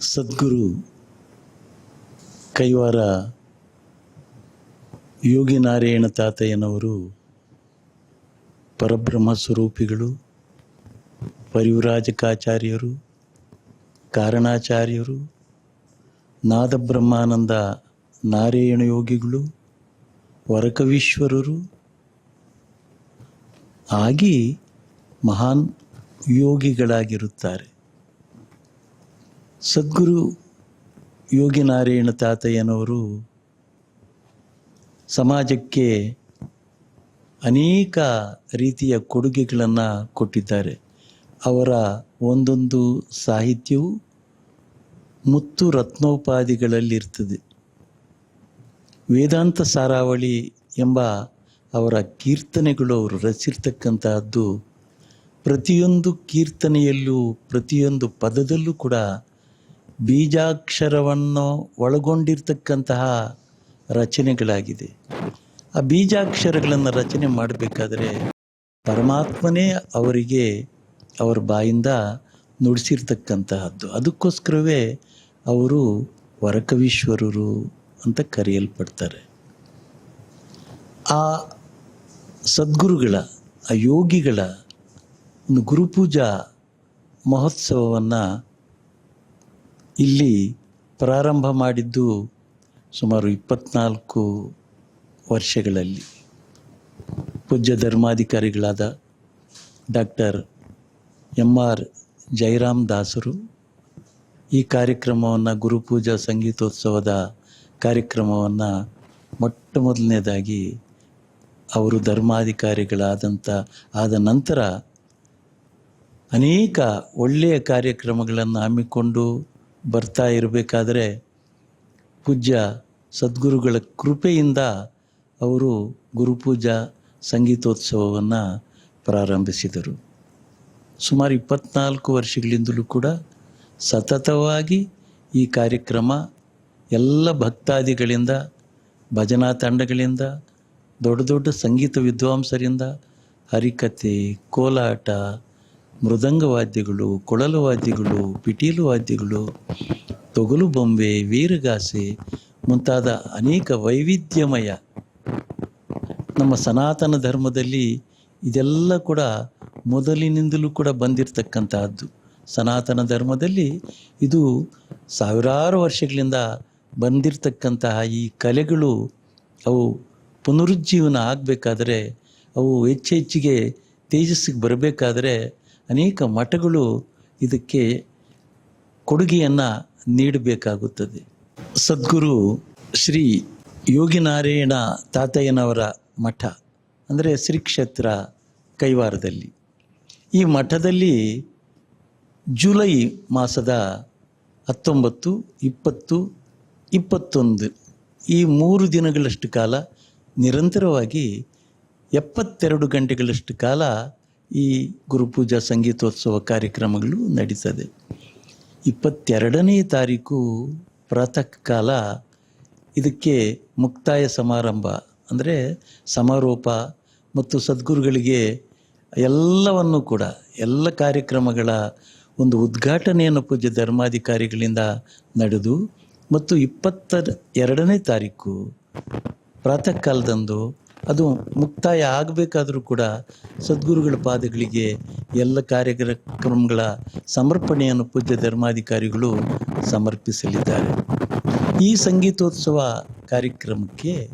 ಸದ್ಗುರು ಕೈವಾರ ಯೋಗಿ ನಾರಾಯಣ ತಾತಯ್ಯನವರು ಪರಬ್ರಹ್ಮ ಸ್ವರೂಪಿಗಳು, ಪರಿವ್ರಾಜಕಾಚಾರ್ಯರು, ಕಾರಣಾಚಾರ್ಯರು, ನಾದಬ್ರಹ್ಮಾನಂದ ನಾರಾಯಣ ಯೋಗಿಗಳು, ವರಕವೀಶ್ವರರು, ಆಗಿ ಮಹಾನ್ ಯೋಗಿಗಳಾಗಿರುತ್ತಾರೆ. ಸದ್ಗುರು ಯೋಗಿ ನಾರಾಯಣ ತಾತಯ್ಯನವರು ಸಮಾಜಕ್ಕೆ ಅನೇಕ ರೀತಿಯ ಕೊಡುಗೆಗಳನ್ನು ಕೊಟ್ಟಿದ್ದಾರೆ. ಅವರ ಒಂದೊಂದು ಸಾಹಿತ್ಯವು ಮುತ್ತು ರತ್ನೋಪಾದಿಗಳಲ್ಲಿರ್ತದೆ. ವೇದಾಂತ ಸಾರಾವಳಿ ಎಂಬ ಅವರ ಕೀರ್ತನೆಗಳು ಅವರು ರಚಿರ್ತಕ್ಕಂತಹದ್ದು ಪ್ರತಿಯೊಂದು ಕೀರ್ತನೆಯಲ್ಲೂ ಪ್ರತಿಯೊಂದು ಪದದಲ್ಲೂ ಕೂಡ ಬೀಜಾಕ್ಷರವನ್ನು ಒಳಗೊಂಡಿರ್ತಕ್ಕಂತಹ ರಚನೆಗಳಾಗಿದೆ. ಆ ಬೀಜಾಕ್ಷರಗಳನ್ನು ರಚನೆ ಮಾಡಬೇಕಾದ್ರೆ ಪರಮಾತ್ಮನೇ ಅವರಿಗೆ ಅವರ ಬಾಯಿಂದ ನುಡಿಸಿರ್ತಕ್ಕಂತಹದ್ದು. ಅದಕ್ಕೋಸ್ಕರವೇ ಅವರು ವರಕವೀಶ್ವರರು ಅಂತ ಕರೆಯಲ್ಪಡ್ತಾರೆ. ಆ ಸದ್ಗುರುಗಳ, ಆ ಯೋಗಿಗಳ ಗುರುಪೂಜಾ ಮಹೋತ್ಸವವನ್ನು ಇಲ್ಲಿ ಪ್ರಾರಂಭ ಮಾಡಿದ್ದು ಸುಮಾರು ಇಪ್ಪತ್ನಾಲ್ಕು ವರ್ಷಗಳಲ್ಲಿ. ಪೂಜ್ಯ ಧರ್ಮಾಧಿಕಾರಿಗಳಾದ ಡಾಕ್ಟರ್ ಎಂ ಆರ್ ಜೈರಾಮ್ ದಾಸರು ಈ ಕಾರ್ಯಕ್ರಮವನ್ನು ಗುರುಪೂಜಾ ಸಂಗೀತೋತ್ಸವದ ಕಾರ್ಯಕ್ರಮವನ್ನು ಮೊಟ್ಟ ಮೊದಲನೇದಾಗಿ ಅವರು ಧರ್ಮಾಧಿಕಾರಿಗಳಾದಂಥ ಆದ ನಂತರ ಅನೇಕ ಒಳ್ಳೆಯ ಕಾರ್ಯಕ್ರಮಗಳನ್ನು ಹಮ್ಮಿಕೊಂಡು ಬರ್ತಾ ಇರಬೇಕಾದ್ರೆ ಪೂಜ್ಯ ಸದ್ಗುರುಗಳ ಕೃಪೆಯಿಂದ ಅವರು ಗುರುಪೂಜಾ ಸಂಗೀತೋತ್ಸವವನ್ನು ಪ್ರಾರಂಭಿಸಿದರು. ಸುಮಾರು ಇಪ್ಪತ್ನಾಲ್ಕು ವರ್ಷಗಳಿಂದಲೂ ಕೂಡ ಸತತವಾಗಿ ಈ ಕಾರ್ಯಕ್ರಮ ಎಲ್ಲ ಭಕ್ತಾದಿಗಳಿಂದ, ಭಜನಾ ತಂಡಗಳಿಂದ, ದೊಡ್ಡ ದೊಡ್ಡ ಸಂಗೀತ ವಿದ್ವಾಂಸರಿಂದ ಹರಿಕತೆ ಕೋಲಾಟ ಮೃದಂಗ ವಾದ್ಯಗಳು ಕೊಳಲು ವಾದ್ಯಗಳು ಪಿಟೀಲು ವಾದ್ಯಗಳು ತೊಗಲು ಬೊಂಬೆ, ವೀರಗಾಸೆ ಮುಂತಾದ ಅನೇಕ ವೈವಿಧ್ಯಮಯ ನಮ್ಮ ಸನಾತನ ಧರ್ಮದಲ್ಲಿ ಇದೆಲ್ಲ ಕೂಡ ಮೊದಲಿನಿಂದಲೂ ಕೂಡ ಬಂದಿರತಕ್ಕಂತಹದ್ದು. ಸನಾತನ ಧರ್ಮದಲ್ಲಿ ಇದು ಸಾವಿರಾರು ವರ್ಷಗಳಿಂದ ಬಂದಿರತಕ್ಕಂತಹ ಈ ಕಲೆಗಳು ಅವು ಪುನರುಜ್ಜೀವನ ಆಗಬೇಕಾದ್ರೆ ಅವು ಹೆಚ್ಚೆಚ್ಚಿಗೆ ತೇಜಸ್ಸಿಗೆ ಬರಬೇಕಾದ್ರೆ ಅನೇಕ ಮಠಗಳು ಇದಕ್ಕೆ ಕೊಡುಗೆಯನ್ನು ನೀಡಬೇಕಾಗುತ್ತದೆ. ಸದ್ಗುರು ಶ್ರೀ ಯೋಗಿನಾರಾಯಣ ತಾತಯ್ಯನವರ ಮಠ, ಅಂದರೆ ಶ್ರೀ ಕ್ಷೇತ್ರ ಕೈವಾರದಲ್ಲಿ. ಈ ಮಠದಲ್ಲಿ ಜುಲೈ ಮಾಸದ ಹತ್ತೊಂಬತ್ತು, ಇಪ್ಪತ್ತು, ಇಪ್ಪತ್ತೊಂದು ಈ ಮೂರು ದಿನಗಳಷ್ಟು ಕಾಲ ನಿರಂತರವಾಗಿ ಎಪ್ಪತ್ತೆರಡು ಗಂಟೆಗಳಷ್ಟು ಕಾಲ ಈ ಗುರುಪೂಜಾ ಸಂಗೀತೋತ್ಸವ ಕಾರ್ಯಕ್ರಮಗಳು ನಡೀತದೆ. ಇಪ್ಪತ್ತೆರಡನೇ ತಾರೀಕು ಪ್ರಾತಃ ಕಾಲ ಇದಕ್ಕೆ ಮುಕ್ತಾಯ ಸಮಾರಂಭ, ಅಂದರೆ ಸಮಾರೋಪ ಮತ್ತು ಸದ್ಗುರುಗಳಿಗೆ ಎಲ್ಲವನ್ನು ಕೂಡ, ಎಲ್ಲ ಕಾರ್ಯಕ್ರಮಗಳ ಒಂದು ಉದ್ಘಾಟನೆಯನ್ನು ಪೂಜ್ಯ ಧರ್ಮಾಧಿಕಾರಿಗಳಿಂದ ನಡೆದು ಮತ್ತು ಇಪ್ಪತ್ತ ಎರಡನೇ ತಾರೀಕು ಪ್ರಾತಃ ಕಾಲದಂದು ಅದು ಮುಕ್ತಾಯ ಆಗಬೇಕಾದರೂ ಕೂಡ ಸದ್ಗುರುಗಳ ಪಾದಗಳಿಗೆ ಎಲ್ಲ ಕಾರ್ಯಕ್ರಮಗಳ ಸಮರ್ಪಣೆಯನ್ನು ಪೂಜ್ಯ ಧರ್ಮಾಧಿಕಾರಿಗಳು ಸಮರ್ಪಿಸಲಿದ್ದಾರೆ. ಈ ಸಂಗೀತೋತ್ಸವ ಕಾರ್ಯಕ್ರಮಕ್ಕೆ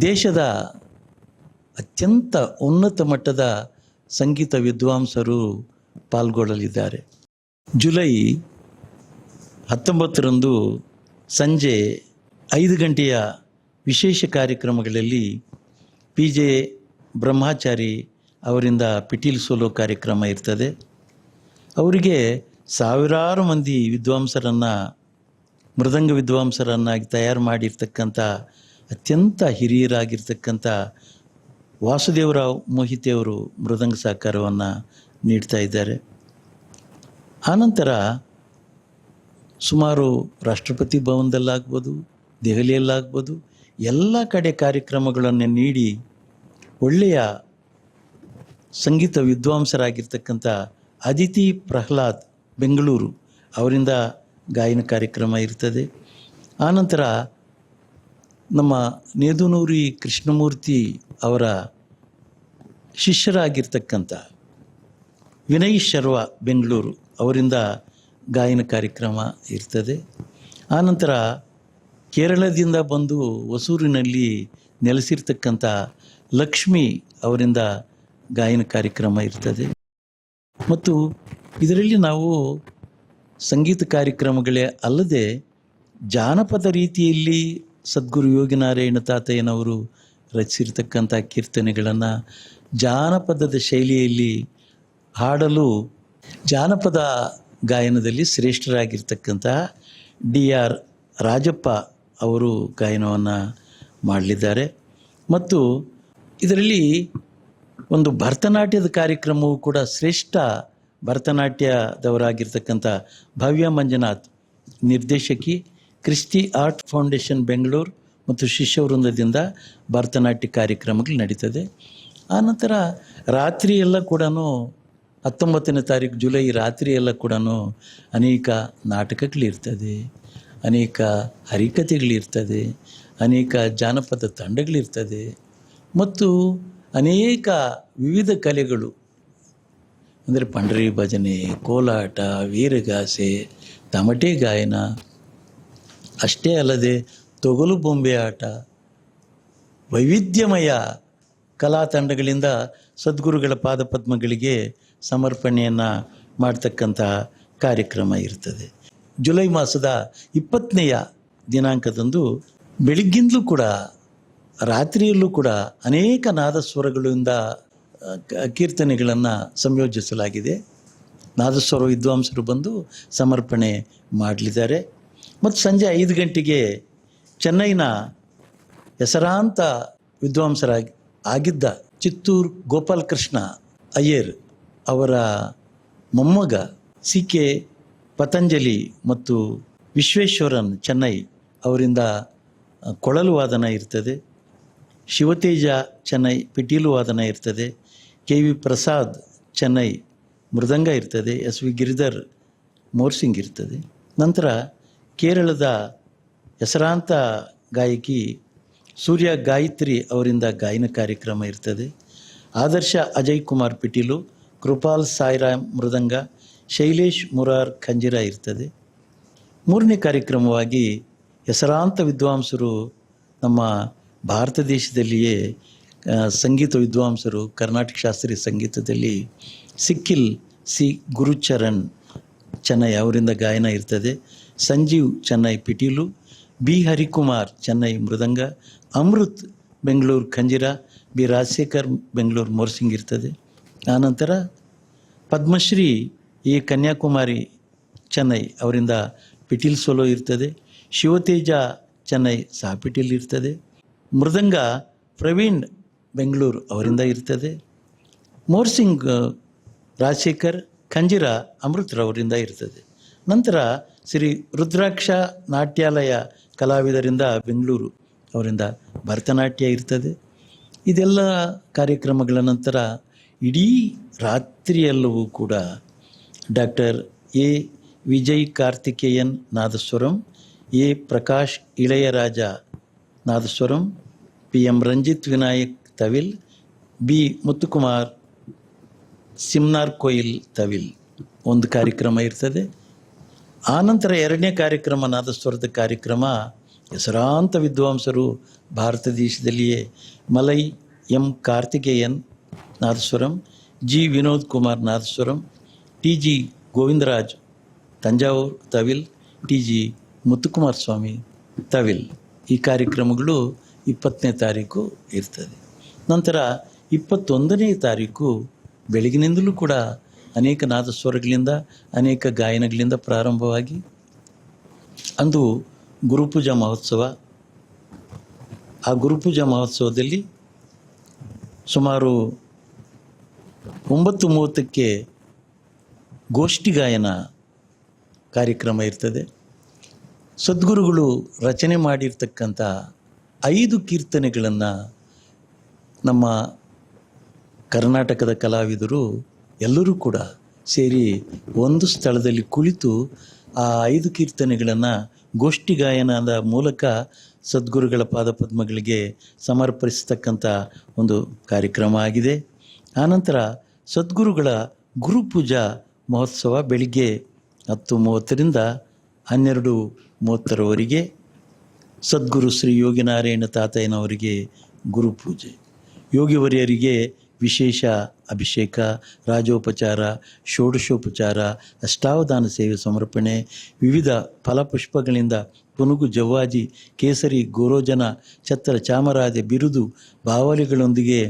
ದೇಶದ ಅತ್ಯಂತ ಉನ್ನತ ಮಟ್ಟದ ಸಂಗೀತ ವಿದ್ವಾಂಸರು ಪಾಲ್ಗೊಳ್ಳಲಿದ್ದಾರೆ. ಜುಲೈ ಹತ್ತೊಂಬತ್ತರಂದು ಸಂಜೆ ಐದು ಗಂಟೆಯ ವಿಶೇಷ ಕಾರ್ಯಕ್ರಮಗಳಲ್ಲಿ ಪಿ ಜೆ ಬ್ರಹ್ಮಾಚಾರಿ ಅವರಿಂದ ಪಿಟೀಲ್ ಸೋಲೋ ಕಾರ್ಯಕ್ರಮ ಇರ್ತದೆ. ಅವರಿಗೆ ಸಾವಿರಾರು ಮಂದಿ ವಿದ್ವಾಂಸರನ್ನು, ಮೃದಂಗ ವಿದ್ವಾಂಸರನ್ನಾಗಿ ತಯಾರು ಮಾಡಿರ್ತಕ್ಕಂಥ, ಅತ್ಯಂತ ಹಿರಿಯರಾಗಿರ್ತಕ್ಕಂಥ ವಾಸುದೇವರಾವ್ ಮೋಹಿತೆಯವರು ಮೃದಂಗ ಸಹಕಾರವನ್ನು ನೀಡ್ತಾ ಇದ್ದಾರೆ. ಆನಂತರ ಸುಮಾರು ರಾಷ್ಟ್ರಪತಿ ಭವನದಲ್ಲಾಗ್ಬೋದು, ದೆಹಲಿಯಲ್ಲಾಗ್ಬೋದು ಎಲ್ಲ ಕಡೆ ಕಾರ್ಯಕ್ರಮಗಳನ್ನು ನೀಡಿ ಒಳ್ಳೆಯ ಸಂಗೀತ ವಿದ್ವಾಂಸರಾಗಿರ್ತಕ್ಕಂಥ ಅದಿತಿ ಪ್ರಹ್ಲಾದ್ ಬೆಂಗಳೂರು ಅವರಿಂದ ಗಾಯನ ಕಾರ್ಯಕ್ರಮ ಇರ್ತದೆ. ಆನಂತರ ನಮ್ಮ ನೇದುನೂರಿ ಕೃಷ್ಣಮೂರ್ತಿ ಅವರ ಶಿಷ್ಯರಾಗಿರ್ತಕ್ಕಂಥ ವಿನಯ್ ಶರ್ವ ಬೆಂಗಳೂರು ಅವರಿಂದ ಗಾಯನ ಕಾರ್ಯಕ್ರಮ ಇರ್ತದೆ. ಆನಂತರ ಕೇರಳದಿಂದ ಬಂದು ಹೊಸೂರಿನಲ್ಲಿ ನೆಲೆಸಿರ್ತಕ್ಕಂಥ ಲಕ್ಷ್ಮಿ ಅವರಿಂದ ಗಾಯನ ಕಾರ್ಯಕ್ರಮ ಇರ್ತದೆ. ಮತ್ತು ಇದರಲ್ಲಿ ನಾವು ಸಂಗೀತ ಕಾರ್ಯಕ್ರಮಗಳೇ ಅಲ್ಲದೆ ಜಾನಪದ ರೀತಿಯಲ್ಲಿ ಸದ್ಗುರು ಯೋಗಿನಾರಾಯಣ ತಾತಯ್ಯನವರು ರಚಿಸಿರ್ತಕ್ಕಂಥ ಕೀರ್ತನೆಗಳನ್ನು ಜಾನಪದದ ಶೈಲಿಯಲ್ಲಿ ಹಾಡಲು ಜಾನಪದ ಗಾಯನದಲ್ಲಿ ಶ್ರೇಷ್ಠರಾಗಿರ್ತಕ್ಕಂಥ ಡಿ ಆರ್ ರಾಜಪ್ಪ ಅವರು ಗಾಯನವನ್ನು ಮಾಡಲಿದ್ದಾರೆ. ಮತ್ತು ಇದರಲ್ಲಿ ಒಂದು ಭರತನಾಟ್ಯದ ಕಾರ್ಯಕ್ರಮವು ಕೂಡ ಶ್ರೇಷ್ಠ ಭರತನಾಟ್ಯದವರಾಗಿರ್ತಕ್ಕಂಥ ಭವ್ಯ ಮಂಜುನಾಥ್ ನಿರ್ದೇಶಕಿ, ಕ್ರಿಸ್ಟಿ ಆರ್ಟ್ ಫೌಂಡೇಶನ್ ಬೆಂಗಳೂರು ಮತ್ತು ಶಿಷ್ಯವೃಂದದಿಂದ ಭರತನಾಟ್ಯ ಕಾರ್ಯಕ್ರಮಗಳು ನಡೀತದೆ. ಆನಂತರ ರಾತ್ರಿ ಎಲ್ಲ ಕೂಡ ಹತ್ತೊಂಬತ್ತನೇ ತಾರೀಕು ಜುಲೈ ರಾತ್ರಿ ಎಲ್ಲ ಕೂಡ ಅನೇಕ ನಾಟಕಗಳಿರ್ತದೆ. ಅನೇಕ ಹರಿಕತೆಗಳಿರ್ತದೆ ಅನೇಕ ಜಾನಪದ ತಂಡಗಳಿರ್ತದೆ ಮತ್ತು ಅನೇಕ ವಿವಿಧ ಕಲೆಗಳು. ಅಂದರೆ ಪಂಡರಿ ಭಜನೆ, ಕೋಲಾಟ, ವೀರಗಾಸೆ, ತಮಟೆ ಗಾಯನ. ಅಷ್ಟೇ ಅಲ್ಲದೆ ತೊಗಲು ಬೊಂಬೆ ಆಟ, ವೈವಿಧ್ಯಮಯ ಕಲಾ ತಂಡಗಳಿಂದ ಸದ್ಗುರುಗಳ ಪಾದಪದ್ಮಗಳಿಗೆ ಸಮರ್ಪಣೆಯನ್ನು ಮಾಡ್ತಕ್ಕಂತಹ ಕಾರ್ಯಕ್ರಮ ಇರ್ತದೆ. ಜುಲೈ ಮಾಸದ ಇಪ್ಪತ್ತನೆಯ ದಿನಾಂಕದಂದು ಬೆಳಿಗ್ಗಿಂದಲೂ ಕೂಡ, ರಾತ್ರಿಯಲ್ಲೂ ಕೂಡ ಅನೇಕ ನಾದಸ್ವರಗಳಿಂದ ಕೀರ್ತನೆಗಳನ್ನು ಸಂಯೋಜಿಸಲಾಗಿದೆ. ನಾದಸ್ವರ ವಿದ್ವಾಂಸರು ಬಂದು ಸಮರ್ಪಣೆ ಮಾಡಲಿದ್ದಾರೆ. ಮತ್ತು ಸಂಜೆ ಐದು ಗಂಟೆಗೆ ಚೆನ್ನೈನ ಹೆಸರಾಂತ ವಿದ್ವಾಂಸರಾಗಿ, ಆಗಿದ್ದ ಚಿತ್ತೂರು ಗೋಪಾಲಕೃಷ್ಣ ಅಯ್ಯರ್ ಅವರ ಮೊಮ್ಮಗ ಸಿ ಕೆ ಪತಂಜಲಿ ಮತ್ತು ವಿಶ್ವೇಶ್ವರನ್ ಚೆನ್ನೈ ಅವರಿಂದ ಕೊಳಲು ವಾದನ ಇರ್ತದೆ. ಶಿವತೇಜ ಚೆನ್ನೈ ಪಿಟೀಲು ವಾದನ ಇರ್ತದೆ. ಕೆ ವಿ ಪ್ರಸಾದ್ ಚೆನ್ನೈ ಮೃದಂಗ ಇರ್ತದೆ. ಎಸ್ ವಿ ಗಿರಿಧರ್ ಮೋರ್ಸಿಂಗ್ ಇರ್ತದೆ. ನಂತರ ಕೇರಳದ ಹೆಸರಾಂತ ಗಾಯಕಿ ಸೂರ್ಯ ಗಾಯತ್ರಿ ಅವರಿಂದ ಗಾಯನ ಕಾರ್ಯಕ್ರಮ ಇರ್ತದೆ. ಆದರ್ಶ ಅಜಯ್ ಕುಮಾರ್ ಪಿಟೀಲು, ಕೃಪಾಲ್ ಸಾಯಿರಾಮ್ ಮೃದಂಗ ಶೈಲೇಶ್ ಮುರಾರ್ ಖಂಜಿರ ಇರ್ತದೆ. ಮೂರನೇ ಕಾರ್ಯಕ್ರಮವಾಗಿ ಹೆಸರಾಂತ ವಿದ್ವಾಂಸರು ನಮ್ಮ ಭಾರತ ದೇಶದಲ್ಲಿಯೇ ಸಂಗೀತ ವಿದ್ವಾಂಸರು, ಕರ್ನಾಟಕ ಶಾಸ್ತ್ರೀಯ ಸಂಗೀತದಲ್ಲಿ ಸಿಕ್ಕಿಲ್ ಸಿ ಗುರುಚರಣ್ ಚೆನ್ನೈ ಅವರಿಂದ ಗಾಯನ ಇರ್ತದೆ. ಸಂಜೀವ್ ಚೆನ್ನೈ ಪಿಟೀಲು, ಬಿ ಹರಿಕುಮಾರ್ ಚೆನ್ನೈ ಮೃದಂಗ, ಅಮೃತ್ ಬೆಂಗಳೂರು ಖಂಜಿರ, ಬಿ ರಾಜಶೇಖರ್ ಬೆಂಗಳೂರು ಮೋರ್ಸಿಂಗ್ ಇರ್ತದೆ. ಆನಂತರ ಪದ್ಮಶ್ರೀ ಎ ಕನ್ಯಾಕುಮಾರಿ ಚೆನ್ನೈ ಅವರಿಂದ ಪಿಟೀಲ್ ಸೋಲೋ ಇರ್ತದೆ. ಶಿವತೇಜ ಚೆನ್ನೈ ಸಹ ಪಿಟೀಲ್ ಇರ್ತದೆ. ಮೃದಂಗ ಪ್ರವೀಣ್ ಬೆಂಗಳೂರು ಅವರಿಂದ ಇರ್ತದೆ. ಮೋರ್ಸಿಂಗ್ ರಾಜಶೇಖರ್, ಖಂಜಿರ ಅಮೃತ್ರವರಿಂದ ಇರ್ತದೆ. ನಂತರ ಶ್ರೀ ರುದ್ರಾಕ್ಷ ನಾಟ್ಯಾಲಯ ಕಲಾವಿದರಿಂದ ಬೆಂಗಳೂರು ಅವರಿಂದ ಭರತನಾಟ್ಯ ಇರ್ತದೆ. ಇದೆಲ್ಲ ಕಾರ್ಯಕ್ರಮಗಳ ನಂತರ ಇಡೀ ರಾತ್ರಿಯೆಲ್ಲವೂ ಕೂಡ ಡಾಕ್ಟರ್ ಎ ವಿಜಯ್ ಕಾರ್ತಿಕೇಯನ್ ನಾದಸ್ವರಂ ಎ ಪ್ರಕಾಶ್ ಇಳೆಯರಾಜ ನಾದಸ್ವರಂ ಪಿ ಎಂ ರಂಜಿತ್ ವಿನಾಯಕ್ ತವಿಲ್ ಬಿ ಮುತ್ತುಕುಮಾರ್ ಸಿಮ್ನಾರ್ ಕೊಯಿಲ್ ತವಿಲ್ ಒಂದು ಕಾರ್ಯಕ್ರಮ ಇರ್ತದೆ. ಆನಂತರ ಎರಡನೇ ಕಾರ್ಯಕ್ರಮ ನಾದಸ್ವರದ ಕಾರ್ಯಕ್ರಮ. ಹೆಸರಾಂತ ವಿದ್ವಾಂಸರು ಭಾರತ ದೇಶದಲ್ಲಿಯೇ ಮಲೈ ಎಂ ಕಾರ್ತಿಕೇಯನ್ ನಾದಸ್ವರಂ, ಜಿ ವಿನೋದ್ ಕುಮಾರ್ ನಾದಸ್ವರಂ ಟಿ ಜಿ ಗೋವಿಂದರಾಜ್ ತಂಜಾವೂರ್ ತವಿಲ್, ಟಿ ಜಿ ಮುತ್ತುಕುಮಾರ್ ಸ್ವಾಮಿ ತವಿಲ್. ಈ ಕಾರ್ಯಕ್ರಮಗಳು ಇಪ್ಪತ್ತನೇ ತಾರೀಕು ಇರ್ತದೆ. ನಂತರ ಇಪ್ಪತ್ತೊಂದನೇ ತಾರೀಕು ಬೆಳಗಿನಿಂದಲೂ ಕೂಡ ಅನೇಕ ನಾದಸ್ವರಗಳಿಂದ, ಅನೇಕ ಗಾಯನಗಳಿಂದ ಪ್ರಾರಂಭವಾಗಿ, ಅಂದು ಗುರುಪೂಜಾ ಮಹೋತ್ಸವ. ಆ ಗುರುಪೂಜಾ ಮಹೋತ್ಸವದಲ್ಲಿ ಸುಮಾರು ಒಂಬತ್ತು ಮೂವತ್ತಕ್ಕೆ ಗೋಷ್ಠಿ ಗಾಯನ ಕಾರ್ಯಕ್ರಮ ಇರ್ತದೆ. ಸದ್ಗುರುಗಳು ರಚನೆ ಮಾಡಿರ್ತಕ್ಕಂಥ ಐದು ಕೀರ್ತನೆಗಳನ್ನು ನಮ್ಮ ಕರ್ನಾಟಕದ ಕಲಾವಿದರು ಎಲ್ಲರೂ ಕೂಡ ಸೇರಿ ಒಂದು ಸ್ಥಳದಲ್ಲಿ ಕುಳಿತು ಆ ಐದು ಕೀರ್ತನೆಗಳನ್ನು ಗೋಷ್ಠಿ ಗಾಯನದ ಮೂಲಕ ಸದ್ಗುರುಗಳ ಪಾದಪದ್ಮಗಳಿಗೆ ಸಮರ್ಪಿಸ್ತಕ್ಕಂಥ ಒಂದು ಕಾರ್ಯಕ್ರಮ ಆಗಿದೆ. ಆನಂತರ ಸದ್ಗುರುಗಳ ಗುರುಪೂಜಾ ಮಹೋತ್ಸವ ಬೆಳಿಗ್ಗೆ ಹತ್ತು ಮೂವತ್ತರಿಂದ ಹನ್ನೆರಡು ಮೂವತ್ತರವರೆಗೆ ಸದ್ಗುರು ಶ್ರೀ ಯೋಗಿನಾರಾಯಣ ತಾತಯ್ಯನವರಿಗೆ ಗುರುಪೂಜೆ ಯೋಗಿವರ್ಯರಿಗೆ ವಿಶೇಷ ಅಭಿಷೇಕ, ರಾಜೋಪಚಾರ, ಷೋಡಶೋಪಚಾರ, ಅಷ್ಟಾವಧಾನ ಸೇವೆ ಸಮರ್ಪಣೆ, ವಿವಿಧ ಫಲಪುಷ್ಪಗಳಿಂದ ಪುನುಗು ಜವ್ವಾಜಿ, ಕೇಸರಿ, ಗೋರೋಜನ, ಛತ್ರ, ಚಾಮರಾಜ ಬಿರುದು, ಬಾವಲಿಗಳೊಂದಿಗೆ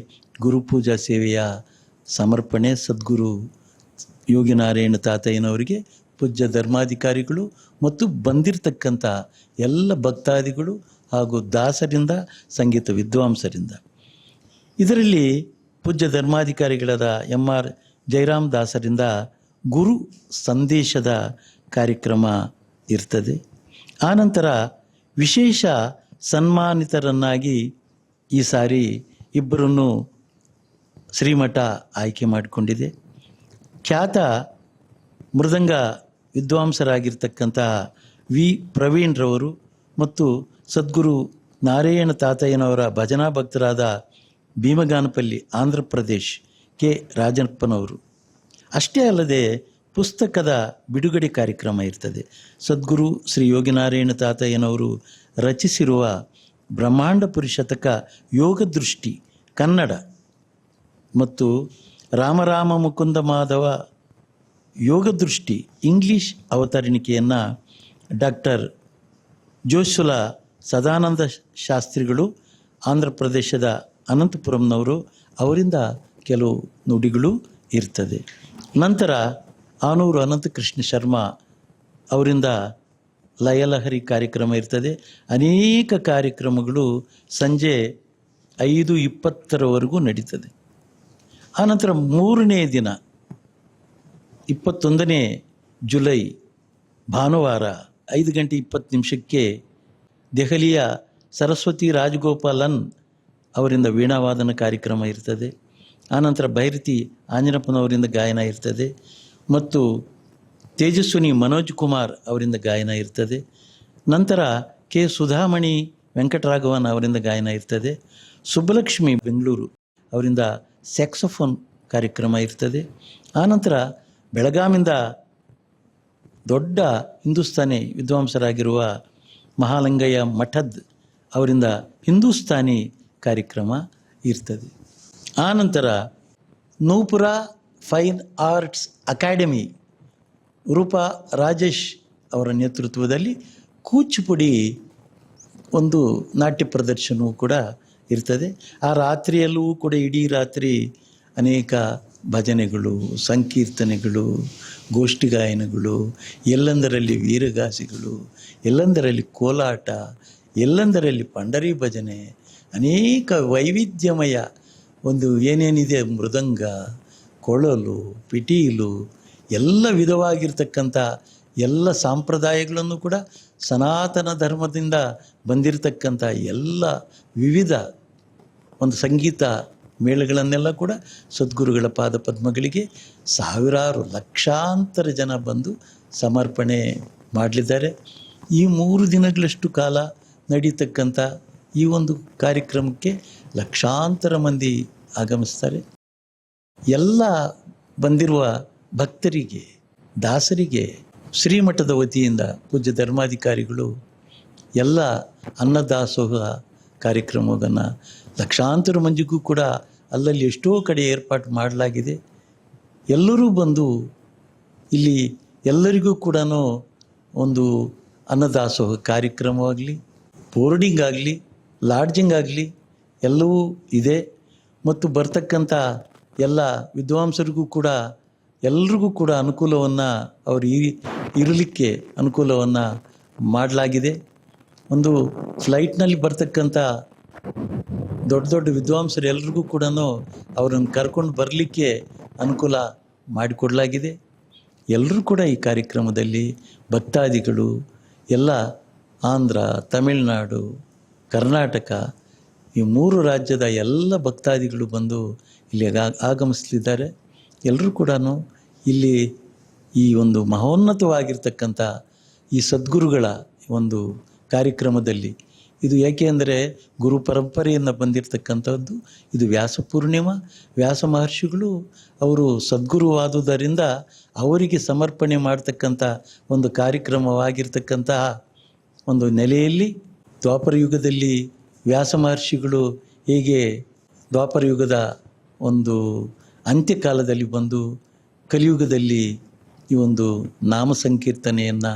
ಗುರುಪೂಜಾ ಸೇವೆಯ ಸಮರ್ಪಣೆ ಸದ್ಗುರು ಯೋಗಿನಾರಾಯಣ ತಾತಯ್ಯನವರಿಗೆ ಪೂಜ್ಯ ಧರ್ಮಾಧಿಕಾರಿಗಳು ಮತ್ತು ಬಂದಿರತಕ್ಕಂಥ ಎಲ್ಲ ಭಕ್ತಾದಿಗಳು ಹಾಗೂ ದಾಸರಿಂದ, ಸಂಗೀತ ವಿದ್ವಾಂಸರಿಂದ. ಇದರಲ್ಲಿ ಪೂಜ್ಯ ಧರ್ಮಾಧಿಕಾರಿಗಳಾದ ಎಂ ಆರ್ ಜಯರಾಮ್ ದಾಸರಿಂದ ಗುರು ಸಂದೇಶದ ಕಾರ್ಯಕ್ರಮ ಇರ್ತದೆ. ಆನಂತರ ವಿಶೇಷ ಸನ್ಮಾನಿತರನ್ನಾಗಿ ಈ ಸಾರಿ ಇಬ್ಬರನ್ನು ಶ್ರೀಮಠ ಆಯ್ಕೆ ಮಾಡಿಕೊಂಡಿದೆ. ಖ್ಯಾತ ಮೃದಂಗ ವಿದ್ವಾಂಸರಾಗಿರ್ತಕ್ಕಂತಹ ವಿ. ಪ್ರವೀಣ್ರವರು ಮತ್ತು ಸದ್ಗುರು ನಾರಾಯಣ ತಾತಯ್ಯನವರ ಭಜನಾ ಭಕ್ತರಾದ ಭೀಮಗಾನಪಲ್ಲಿ, ಆಂಧ್ರ ಪ್ರದೇಶ್ ಕೆ. ರಾಜಪ್ಪನವರು. ಅಷ್ಟೇ ಅಲ್ಲದೆ ಪುಸ್ತಕದ ಬಿಡುಗಡೆ ಕಾರ್ಯಕ್ರಮ ಇರ್ತದೆ. ಸದ್ಗುರು ಶ್ರೀ ಯೋಗಿನಾರಾಯಣ ತಾತಯ್ಯನವರು ರಚಿಸಿರುವ ಬ್ರಹ್ಮಾಂಡ ಪುರುಷತಕ ಯೋಗ ದೃಷ್ಟಿ ಕನ್ನಡ ಮತ್ತು ರಾಮರಾಮ ಮುಕುಂದ ಮಾಧವ ಯೋಗ ದೃಷ್ಟಿ ಇಂಗ್ಲಿಷ್ ಅವತರಣಿಕೆಯನ್ನು ಡಾಕ್ಟರ್ ಜೋಶುಲ ಸದಾನಂದ ಶಾಸ್ತ್ರಿಗಳು ಆಂಧ್ರ ಪ್ರದೇಶದ ಅನಂತಪುರಂನವರು ಅವರಿಂದ ಕೆಲವು ನುಡಿಗಳು ಇರ್ತದೆ. ನಂತರ ಆನೂರು ಅನಂತಕೃಷ್ಣ ಶರ್ಮಾ ಅವರಿಂದ ಲಯಲಹರಿ ಕಾರ್ಯಕ್ರಮ ಇರ್ತದೆ. ಅನೇಕ ಕಾರ್ಯಕ್ರಮಗಳು ಸಂಜೆ ಐದು ಇಪ್ಪತ್ತರವರೆಗೂ ನಡೀತದೆ. ಆನಂತರ ಮೂರನೇ ದಿನ, ಇಪ್ಪತ್ತೊಂದನೇ ಜುಲೈ, ಭಾನುವಾರ, ಐದು ಗಂಟೆ ಇಪ್ಪತ್ತು ನಿಮಿಷಕ್ಕೆ ದೆಹಲಿಯ ಸರಸ್ವತಿ ರಾಜಗೋಪಾಲನ್ ಅವರಿಂದ ವೀಣಾವಾದನ ಕಾರ್ಯಕ್ರಮ ಇರ್ತದೆ. ಆನಂತರ ಭೈರತಿ ಆಂಜನಪ್ಪನವರಿಂದ ಗಾಯನ ಇರ್ತದೆ ಮತ್ತು ತೇಜಸ್ವಿನಿ ಮನೋಜ್ ಕುಮಾರ್ ಅವರಿಂದ ಗಾಯನ ಇರ್ತದೆ. ನಂತರ ಕೆ ಸುಧಾಮಣಿ ವೆಂಕಟರಾಘವನ್ ಅವರಿಂದ ಗಾಯನ ಇರ್ತದೆ. ಸುಬ್ಬಲಕ್ಷ್ಮಿ ಬೆಂಗಳೂರು ಅವರಿಂದ ಸ್ಯಾಕ್ಸೋಫೋನ್ ಕಾರ್ಯಕ್ರಮ ಇರ್ತದೆ. ಆನಂತರ ಬೆಳಗಾಮಿಂದ ದೊಡ್ಡ ಹಿಂದೂಸ್ತಾನಿ ವಿದ್ವಾಂಸರಾಗಿರುವ ಮಹಾಲಿಂಗಯ್ಯ ಮಠದ್ ಅವರಿಂದ ಹಿಂದೂಸ್ತಾನಿ ಕಾರ್ಯಕ್ರಮ ಇರ್ತದೆ. ಆನಂತರ Nupura fine arts academy Roopa Rajesh ಅವರ ನೇತೃತ್ವದಲ್ಲಿ ಕೂಚಿಪುಡಿ ಒಂದು ನಾಟ್ಯ ಪ್ರದರ್ಶನವೂ ಕೂಡ ಇರ್ತದೆ. ಆ ರಾತ್ರಿಯಲ್ಲೂ ಕೂಡ ಇಡೀ ರಾತ್ರಿ ಅನೇಕ ಭಜನೆಗಳು, ಸಂಕೀರ್ತನೆಗಳು ಗೋಷ್ಠಿ ಗಾಯನಗಳು ಎಲ್ಲಂದರಲ್ಲಿ ವೀರಗಾಸಿಗಳು, ಎಲ್ಲಂದರಲ್ಲಿ ಕೋಲಾಟ, ಎಲ್ಲಂದರಲ್ಲಿ ಪಂಡರಿ ಭಜನೆ, ಅನೇಕ ವೈವಿಧ್ಯಮಯ ಒಂದು ಏನೇನಿದೆ ಮೃದಂಗ, ಕೊಳಲು, ಪಿಟೀಲು, ಎಲ್ಲ ವಿಧವಾಗಿರ್ತಕ್ಕಂಥ ಎಲ್ಲ ಸಂಪ್ರದಾಯಗಳನ್ನು ಕೂಡ ಸನಾತನ ಧರ್ಮದಿಂದ ಬಂದಿರತಕ್ಕಂಥ ಎಲ್ಲ ವಿವಿಧ ಒಂದು ಸಂಗೀತ ಮೇಳಗಳನ್ನೆಲ್ಲ ಕೂಡ ಸದ್ಗುರುಗಳ ಪಾದಪದ್ಮಗಳಿಗೆ ಸಾವಿರಾರು ಲಕ್ಷಾಂತರ ಜನ ಬಂದು ಸಮರ್ಪಣೆ ಮಾಡಲಿದ್ದಾರೆ. ಈ ಮೂರು ದಿನಗಳಷ್ಟು ಕಾಲ ನಡೀತಕ್ಕಂಥ ಈ ಒಂದು ಕಾರ್ಯಕ್ರಮಕ್ಕೆ ಲಕ್ಷಾಂತರ ಮಂದಿ ಆಗಮಿಸ್ತಾರೆ. ಎಲ್ಲ ಬಂದಿರುವ ಭಕ್ತರಿಗೆ, ದಾಸರಿಗೆ, ಶ್ರೀಮಠದ ವತಿಯಿಂದ ಪೂಜ್ಯ ಧರ್ಮಾಧಿಕಾರಿಗಳು ಎಲ್ಲ ಅನ್ನದಾಸೋಹ ಕಾರ್ಯಕ್ರಮವನ್ನು ಲಕ್ಷಾಂತರ ಮಂದಿಗೂ ಕೂಡ ಅಲ್ಲಲ್ಲಿ ಎಷ್ಟೋ ಕಡೆ ಏರ್ಪಾಟು ಮಾಡಲಾಗಿದೆ. ಎಲ್ಲರೂ ಬಂದು ಇಲ್ಲಿ ಎಲ್ಲರಿಗೂ ಕೂಡ ಒಂದು ಅನ್ನದಾಸೋಹ ಕಾರ್ಯಕ್ರಮವಾಗಲಿ, ಬೋರ್ಡಿಂಗ್ ಆಗಲಿ, ಲಾಡ್ಜಿಂಗ್ ಆಗಲಿ ಎಲ್ಲವೂ ಇದೆ. ಮತ್ತು ಬರ್ತಕ್ಕಂಥ ಎಲ್ಲ ವಿದ್ವಾಂಸರಿಗೂ ಕೂಡ, ಎಲ್ರಿಗೂ ಕೂಡ ಅನುಕೂಲವನ್ನು ಅವರು ಇರಿ ಇರಲಿಕ್ಕೆ ಅನುಕೂಲವನ್ನು ಮಾಡಲಾಗಿದೆ. ಒಂದು ಫ್ಲೈಟ್ನಲ್ಲಿ ಬರ್ತಕ್ಕಂಥ ದೊಡ್ಡ ದೊಡ್ಡ ವಿದ್ವಾಂಸರು ಎಲ್ರಿಗೂ ಕೂಡ ಅವರನ್ನು ಕರ್ಕೊಂಡು ಬರಲಿಕ್ಕೆ ಅನುಕೂಲ ಮಾಡಿಕೊಡಲಾಗಿದೆ ಎಲ್ಲರೂ ಕೂಡ ಈ ಕಾರ್ಯಕ್ರಮದಲ್ಲಿ ಭಕ್ತಾದಿಗಳು, ಎಲ್ಲ ಆಂಧ್ರ, ತಮಿಳುನಾಡು, ಕರ್ನಾಟಕ, ಈ ಮೂರು ರಾಜ್ಯದ ಎಲ್ಲ ಭಕ್ತಾದಿಗಳು ಬಂದು ಇಲ್ಲಿ ಆಗ- ಆಗಮಿಸಲಿದ್ದಾರೆ. ಎಲ್ಲರೂ ಕೂಡ ಇಲ್ಲಿ ಈ ಒಂದು ಮಹೋನ್ನತವಾಗಿರ್ತಕ್ಕಂಥ ಈ ಸದ್ಗುರುಗಳ ಒಂದು ಕಾರ್ಯಕ್ರಮದಲ್ಲಿ ಇದು ಏಕೆ ಅಂದರೆ ಗುರು ಪರಂಪರೆಯಿಂದ ಬಂದಿರತಕ್ಕಂಥದ್ದು, ಇದು ವ್ಯಾಸ ಪೂರ್ಣಿಮಾ, ವ್ಯಾಸ ಮಹರ್ಷಿಗಳು ಅವರು ಸದ್ಗುರುವಾದುದರಿಂದ ಅವರಿಗೆ ಸಮರ್ಪಣೆ ಮಾಡ್ತಕ್ಕಂಥ ಒಂದು ಕಾರ್ಯಕ್ರಮವಾಗಿರ್ತಕ್ಕಂತಹ ಒಂದು ನೆಲೆಯಲ್ಲಿ ದ್ವಾಪರ ಯುಗದಲ್ಲಿ ವ್ಯಾಸ ಮಹರ್ಷಿಗಳು ಹೇಗೆ ದ್ವಾಪರ ಯುಗದ ಒಂದು ಅಂತ್ಯಕಾಲದಲ್ಲಿ ಬಂದು ಕಲಿಯುಗದಲ್ಲಿ ಈ ಒಂದು ನಾಮ ಸಂಕೀರ್ತನೆಯನ್ನು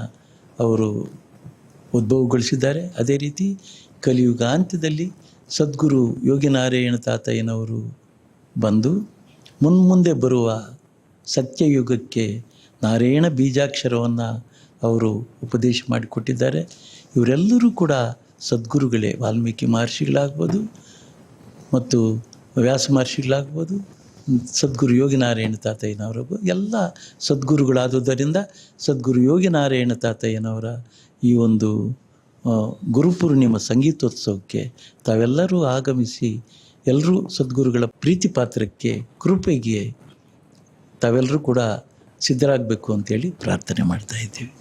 ಅವರು ಉದ್ಭವಗೊಳಿಸಿದ್ದಾರೆ. ಅದೇ ರೀತಿ ಕಲಿಯುಗ ಅಂತ್ಯದಲ್ಲಿ ಸದ್ಗುರು ಯೋಗಿನಾರಾಯಣ ತಾತಯ್ಯನವರು ಬಂದು ಮುನ್ಮುಂದೆ ಬರುವ ಸತ್ಯಯುಗಕ್ಕೆ ನಾರಾಯಣ ಬೀಜಾಕ್ಷರವನ್ನು ಅವರು ಉಪದೇಶ ಮಾಡಿಕೊಟ್ಟಿದ್ದಾರೆ. ಇವರೆಲ್ಲರೂ ಕೂಡ ಸದ್ಗುರುಗಳೇ. ವಾಲ್ಮೀಕಿ ಮಹರ್ಷಿಗಳಾಗ್ಬೋದು ಮತ್ತು ವ್ಯಾಸ ಮಹರ್ಷಿಗಳಾಗ್ಬೋದು, ಸದ್ಗುರು ಯೋಗಿನಾರಾಯಣ ತಾತಯ್ಯನವರು ಎಲ್ಲ ಸದ್ಗುರುಗಳಾದುದರಿಂದ ಸದ್ಗುರು ಯೋಗಿನಾರಾಯಣ ತಾತಯ್ಯನವರ ಈ ಒಂದು ಗುರುಪೂರ್ಣಿಮ ಸಂಗೀತೋತ್ಸವಕ್ಕೆ ತಾವೆಲ್ಲರೂ ಆಗಮಿಸಿ ಎಲ್ಲರೂ ಸದ್ಗುರುಗಳ ಪ್ರೀತಿ ಪಾತ್ರಕ್ಕೆ ಕೃಪೆಗೆ ತಾವೆಲ್ಲರೂ ಕೂಡ ಸಿದ್ಧರಾಗಬೇಕು ಅಂತೇಳಿ ಪ್ರಾರ್ಥನೆ ಮಾಡ್ತಾ ಇದ್ದೀವಿ.